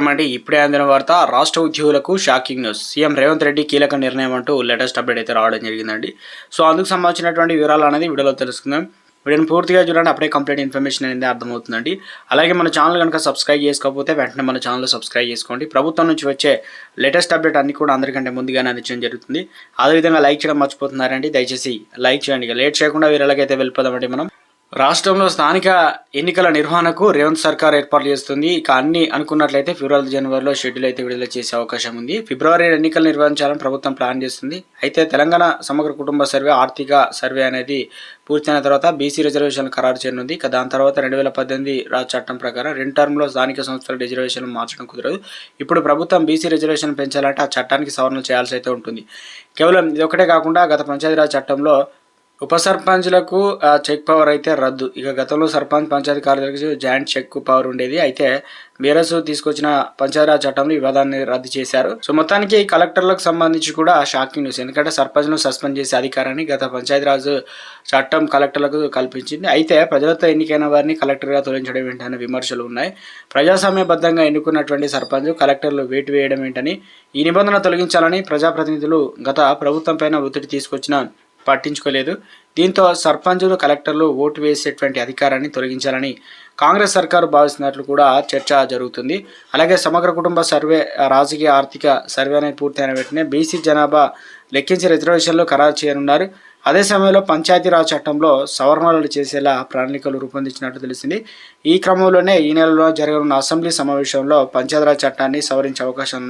అండి. ఇప్పుడే అందిన వార్త రాష్ట్ర ఉద్యోగులకు shocking news. CM Revanth Reddy కీలక నిర్ణయం అంటూ లేటెస్ట్ అప్డేట్ అయితే రావడం జరిగిందండి. సో అందుకు సంబంధించినటువంటి వివరాలు అనేది వీడియోలో తెలుసుకుందాం. వీడియోని పూర్తిగా చూడండి అప్పుడే కంప్లీట్ ఇన్ఫర్మేషన్ అనేది అర్థమవుతుందండి. అలాగే మన ఛానల్ కనుక సబ్స్క్రైబ్ చేసుకోకపోతే వెంటనే మన ఛానల్ సబ్స్క్రైబ్ చేసుకోండి. ప్రభుత్వం నుంచి వచ్చే లేటెస్ట్ అప్డేట్ అన్ని కూడా అందరికంటే ముందుగానే అందించడం జరుగుతుంది. అదేవిధంగా లైక్ చేయడం మర్చిపోతున్నారండి. దయచేసి లైక్ చేయండి. లేట్ చేయకుండా వీరలకైతే వెళ్ళిపోదామండి మనం. రాష్ట్రంలో స్థానిక ఎన్నికల నిర్వహణకు రేవంత్ సర్కార్ ఏర్పాటు చేస్తుంది. ఇక అన్ని అనుకున్నట్లయితే ఫిబ్రవరి జనవరిలో షెడ్యూల్ అయితే విడుదల చేసే అవకాశం ఉంది. ఫిబ్రవరి ఎన్నికలు నిర్వహించాలని ప్రభుత్వం ప్లాన్ చేస్తుంది. అయితే తెలంగాణ సమగ్ర కుటుంబ సర్వే ఆర్థిక సర్వే అనేది పూర్తయిన తర్వాత బీసీ రిజర్వేషన్ ఖరారు చేయనుంది ఇక దాని తర్వాత రెండు వేల పద్దెనిమిది రాజ్ చట్టం ప్రకారం రెండు టర్మ్లో స్థానిక సంస్థల రిజర్వేషన్లు మార్చడం కుదరదు. ఇప్పుడు ప్రభుత్వం బీసీ రిజర్వేషన్ పెంచాలంటే ఆ చట్టానికి సవరణలు చేయాల్సి అయితే ఉంటుంది. కేవలం ఇది ఒకటే కాకుండా గత పంచాయతీరాజ్ చట్టంలో ఉప సర్పంచ్లకు చెక్ పవర్ అయితే రద్దు. ఇక గతంలో సర్పంచ్ పంచాయతీ కార్యదర్శి జాయింట్ చెక్ పవర్ ఉండేది. అయితే బీరస్ తీసుకొచ్చిన పంచాయతీరాజ్ చట్టంలో ఈ విధాన్ని రద్దు చేశారు. సో మొత్తానికి ఈ కలెక్టర్లకు సంబంధించి కూడా షాకింగ్ న్యూస్. ఎందుకంటే సర్పంచ్ను సస్పెండ్ చేసే అధికారాన్ని గత పంచాయతీరాజ్ చట్టం కలెక్టర్లకు కల్పించింది. అయితే ప్రజలతో ఎన్నికైన వారిని కలెక్టర్గా తొలగించడం ఏంటనే విమర్శలు ఉన్నాయి. ప్రజాస్వామ్యబద్ధంగా ఎన్నుకున్నటువంటి సర్పంచ్ కలెక్టర్లు వేటు వేయడం ఏంటని ఈ నిబంధన తొలగించాలని ప్రజాప్రతినిధులు గత ప్రభుత్వం పైన ఒత్తిడి తీసుకొచ్చిన పట్టించుకోలేదు. దీంతో సర్పంచులు కలెక్టర్లు ఓటు వేసేటువంటి అధికారాన్ని తొలగించాలని కాంగ్రెస్ సర్కారు భావిస్తున్నట్లు కూడా చర్చ జరుగుతుంది. అలాగే సమగ్ర కుటుంబ సర్వే రాజకీయ ఆర్థిక సర్వే అనేది పూర్తయిన వెంటనే బీసీ జనాభా లెక్కించి రిజర్వేషన్లు ఖరారు చేయనున్నారు. అదే సమయంలో పంచాయతీరాజ్ చట్టంలో సవరణలు చేసేలా ప్రణాళికలు రూపొందించినట్టు తెలిసింది ఈ క్రమంలోనే ఈ నెలలో జరగనున్న అసెంబ్లీ సమావేశంలో పంచాయతీరాజ్ చట్టాన్ని సవరించే అవకాశం